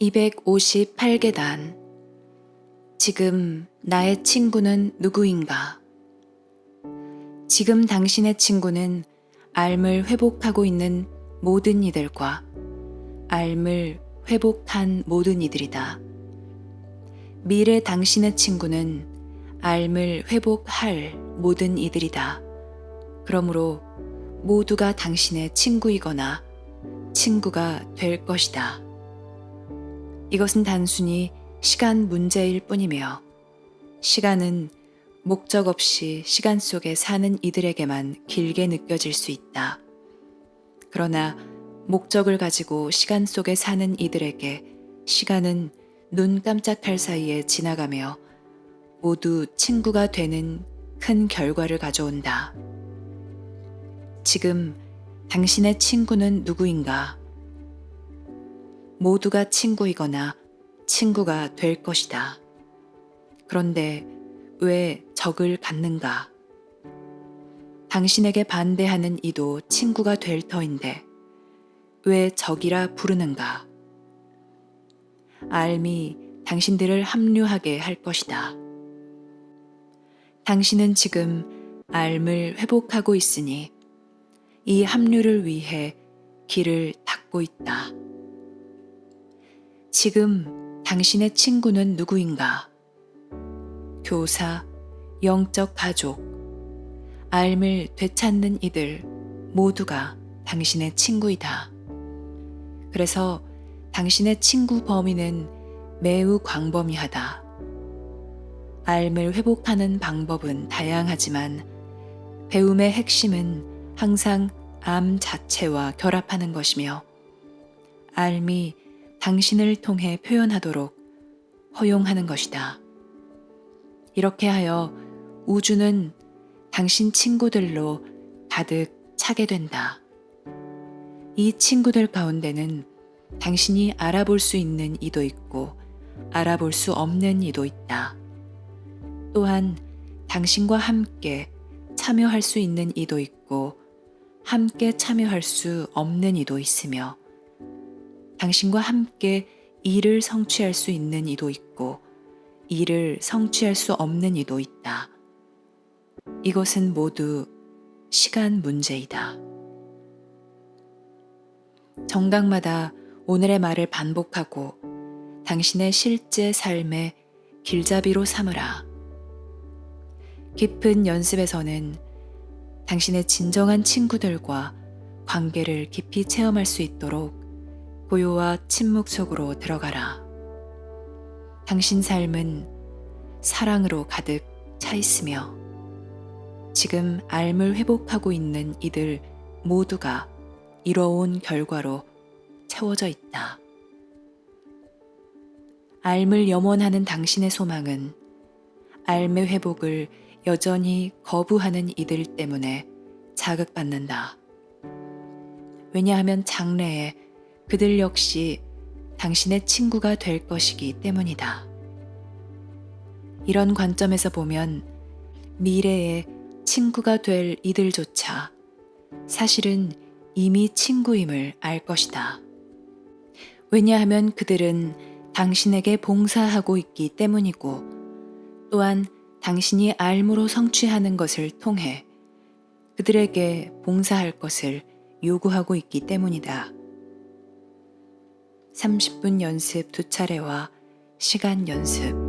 258계단. 지금 나의 친구는 누구인가? 지금 당신의 친구는 알을 회복하고 있는 모든 이들과 알을 회복한 모든 이들이다. 미래 당신의 친구는 알을 회복할 모든 이들이다. 그러므로 모두가 당신의 친구이거나 친구가 될 것이다. 이것은 단순히 시간 문제일 뿐이며 시간은 목적 없이 시간 속에 사는 이들에게만 길게 느껴질 수 있다. 그러나 목적을 가지고 시간 속에 사는 이들에게 시간은 눈 깜짝할 사이에 지나가며 모두 친구가 되는 큰 결과를 가져온다. 지금 당신의 친구는 누구인가? 모두가 친구이거나 친구가 될 것이다. 그런데 왜 적을 갖는가? 당신에게 반대하는 이도 친구가 될 터인데 왜 적이라 부르는가? 알미 당신들을 합류하게 할 것이다. 당신은 지금 알을 회복하고 있으니 이 합류를 위해 길을 닫고 있다. 지금 당신의 친구는 누구인가? 교사, 영적 가족, 알을 되찾는 이들 모두가 당신의 친구이다. 그래서 당신의 친구 범위는 매우 광범위하다. 알을 회복하는 방법은 다양하지만 배움의 핵심은 항상 암 자체와 결합하는 것이며 알 미 당신을 통해 표현하도록 허용하는 것이다. 이렇게 하여 우주는 당신 친구들로 가득 차게 된다. 이 친구들 가운데는 당신이 알아볼 수 있는 이도 있고 알아볼 수 없는 이도 있다. 또한 당신과 함께 참여할 수 있는 이도 있고 함께 참여할 수 없는 이도 있으며 당신과 함께 일을 성취할 수 있는 이도 있고 일을 성취할 수 없는 이도 있다. 이것은 모두 시간 문제이다. 정각마다 오늘의 말을 반복하고 당신의 실제 삶의 길잡이로 삼으라. 깊은 연습에서는 당신의 진정한 친구들과 관계를 깊이 체험할 수 있도록 고요와 침묵 속으로 들어가라. 당신 삶은 사랑으로 가득 차 있으며 지금 알을 회복하고 있는 이들 모두가 이뤄온 결과로 채워져 있다. 알을 염원하는 당신의 소망은 알의 회복을 여전히 거부하는 이들 때문에 자극받는다. 왜냐하면 장래에 그들 역시 당신의 친구가 될 것이기 때문이다. 이런 관점에서 보면 미래에 친구가 될 이들조차 사실은 이미 친구임을 알 것이다. 왜냐하면 그들은 당신에게 봉사하고 있기 때문이고 또한 당신이 알무로 성취하는 것을 통해 그들에게 봉사할 것을 요구하고 있기 때문이다. 30분 연습 두 차례와 시간 연습